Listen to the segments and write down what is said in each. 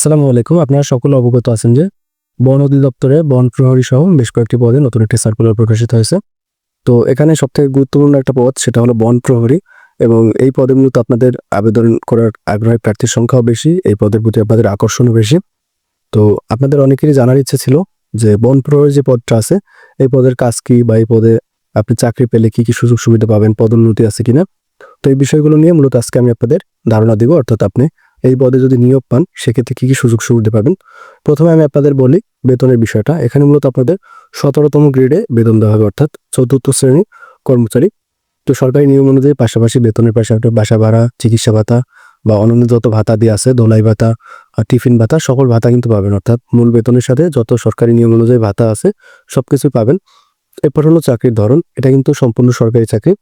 আসসালামু আলাইকুম। আপনারা সকলে অবগত আছেন যে বন অধিদপ্তরে বন প্রহরী সহ বেশ কয়েকটি পদে নতুন একটি সার্কুলার প্রকাশিত হয়েছে। তো এখানে সবথেকে গুরুত্বপূর্ণ একটা পদ, সেটা হলো বন প্রহরী। এবং এই পদে মূলত আপনাদের আবেদন করার আগ্রহী প্রার্থীর সংখ্যাও বেশি, এই পদের প্রতি আপনাদের আকর্ষণও বেশি। তো আপনাদের অনেকেরই জানার ইচ্ছে ছিল যে বন প্রহরী যে পদটা আছে, এই পদের কাজ কি বা এই পদে আপনি চাকরি পেলে কি কি সুযোগ সুবিধা পাবেন, পদোন্নতি আছে কিনা? তো এই বিষয়গুলো নিয়ে মূলত আজকে আমি আপনাদের ধারণা দিব, অর্থাৎ আপনি এই পদে যদি নিয়োগ পান, সেক্ষেত্রে কী কী সুযোগ সুবিধা পাবেন? প্রথমে আমি আপনাদের বলি বেতনের বিষয়টা। এখানে মূলত আপনাদের সতেরোতম গ্রেডে বেতন দেওয়া হবে, অর্থাৎ চতুর্থ শ্রেণির কর্মচারী। তো সরকারি নিয়ম অনুযায়ী পাশাপাশি বেতনের পাশাপাশি বাসা ভাড়া, চিকিৎসা ভাতা বা অন্যান্য যত ভাতা দিয়ে আছে দোলাই ভাতা টিফিন ভাতা, সকল ভাতা কিন্তু পাবেন, অর্থাৎ মূল বেতনের সাথে যত সরকারি নিয়ম অনুযায়ী ভাতা আছে সব কিছুই পাবেন। এরপর হলো চাকরির ধরন। এটা কিন্তু সম্পূর্ণ সরকারি চাকরি।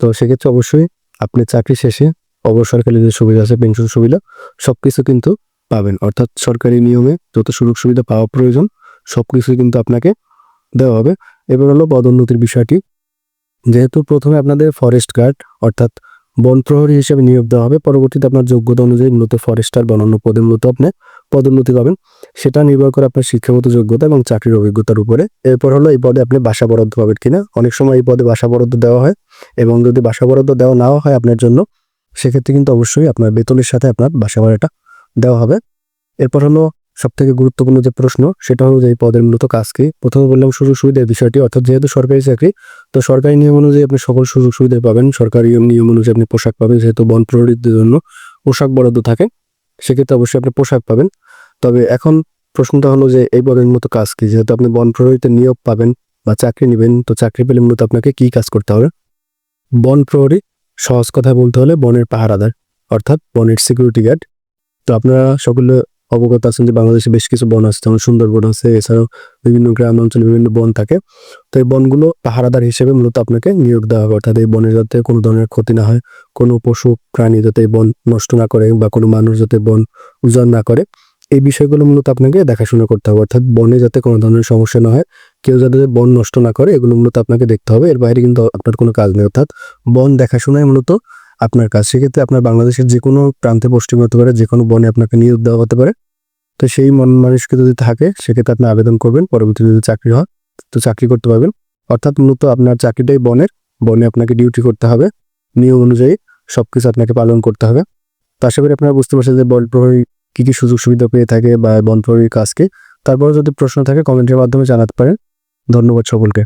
তো সেক্ষেত্রে অবশ্যই আপনি চাকরি শেষে অবসরকালীন যে সুবিধা আছে পেনশন সুবিধা সব কিছু কিন্তু পাবেন। অর্থাৎ সরকারি নিয়মে যত সুযোগ সুবিধা পাওয়া প্রয়োজন সবকিছুই কিন্তু আপনাকে দেওয়া হবে। এবার হলো পদোন্নতির বিষয়টি। যেহেতু প্রথমে আপনাদের ফরেস্ট গার্ড অর্থাৎ বন প্রহরী হিসেবে নিয়োগ দেওয়া হবে, পরবর্তীতে আপনার যোগ্যতা অনুযায়ী মূলত ফরেস্টার বা অন্যান্য পদে মূলত আপনি পদোন্নতি পাবেন। সেটা নির্ভর করে আপনার শিক্ষাগত যোগ্যতা এবং চাকরির অভিজ্ঞতার উপরে। এরপর হলো এই পদে আপনি বাসা বরাদ্দ পাবেন কিনা। অনেক সময় এই পদে বাসা বরাদ্দ দেওয়া হয় এবং যদি বাসা বরাদ্দ দেওয়া নাও হয় আপনার জন্য সেক্ষেত্রে কিন্তু অবশ্যই আপনার বেতনের সাথে আপনার বাসা ভাড়াটা দেওয়া হবে। এরপর হলো সব থেকে গুরুত্বপূর্ণ যে প্রশ্ন, সেটা হলো যে পদের মূলত কাজ কি? প্রথমে বললাম সুযোগ সুবিধার বিষয়টি, অর্থাৎ যেহেতু সরকারি চাকরি, তো সরকারি নিয়ম অনুযায়ী আপনি সকল সুযোগ সুবিধা পাবেন। সরকারি নিয়ম অনুযায়ী আপনি পোশাক পাবেন, যেহেতু বন প্রহরীদের জন্য পোশাক বরাদ্দ থাকে, সেক্ষেত্রে অবশ্যই আপনি পোশাক পাবেন। তবে এখন প্রশ্নটা হলো যে এই পদের মতো কাজ কি? যেহেতু আপনি বন প্রহরীতে নিয়োগ পাবেন বা চাকরি নেবেন, তো চাকরি পেলে মূলত আপনাকে কি কাজ করতে হবে? বন প্রহরী সহজ কথা বলতে হলে বনের পাহারাদার, অর্থাৎ বনের সিকিউরিটি গার্ড তো আপনারা সকলে অবগত আছেন যে বাংলাদেশে বেশ কিছু বন আছে, যেমন সুন্দরবন আছে, এছাড়াও বিভিন্ন গ্রাম অঞ্চলে বিভিন্ন বন থাকে। তো এই বনগুলো পাহারাদার হিসেবে মূলত আপনাকে নিয়োগ দেওয়া হবে, অর্থাৎ এই বনের যাতে কোনো ধরনের ক্ষতি না হয়, কোনো পশু প্রাণী যাতে বন নষ্ট না করে বা কোনো মানুষ যাতে বন উজাড় না করে। এই বিষয়গুলো মূলত আপনাকে দেখাশোনা করতে হবে, অর্থাৎ বনে যাতে কোনো ধরনের সমস্যা না হয় কেউ যাতে বন নষ্ট না করে, এগুলো মূলত আপনাকে দেখতে হবে। এর বাইরে কিন্তু আপনার কোনো কাজ নেই। অর্থাৎ বন দেখাশোনায় মূলত আপনার কাজ। সেক্ষেত্রে আপনার বাংলাদেশের যে কোনো প্রান্তে পোস্টিং হতে পারে যে কোনো বনে আপনাকে নিয়োগ দেওয়া হতে পারে। তো সেই মন মানুষকে যদি থাকে, সেক্ষেত্রে আপনি আবেদন করবেন। পরবর্তীতে যদি চাকরি হয়, তো চাকরি করতে পারবেন। অর্থাৎ মূলত আপনার চাকরিটাই বনের। বনে আপনাকে ডিউটি করতে হবে। নিয়ম অনুযায়ী সব কিছু আপনাকে পালন করতে হবে। তো আশা করি আপনারা বুঝতে পারছেন যে বন প্রহরী কি কি সুযোগ সুবিধা পেয়ে থাকে বা বন প্রহরীর কাজকে। তারপরে যদি প্রশ্ন থাকে কমেন্টের মাধ্যমে জানাতে পারেন। ধন্যবাদ সকলকে।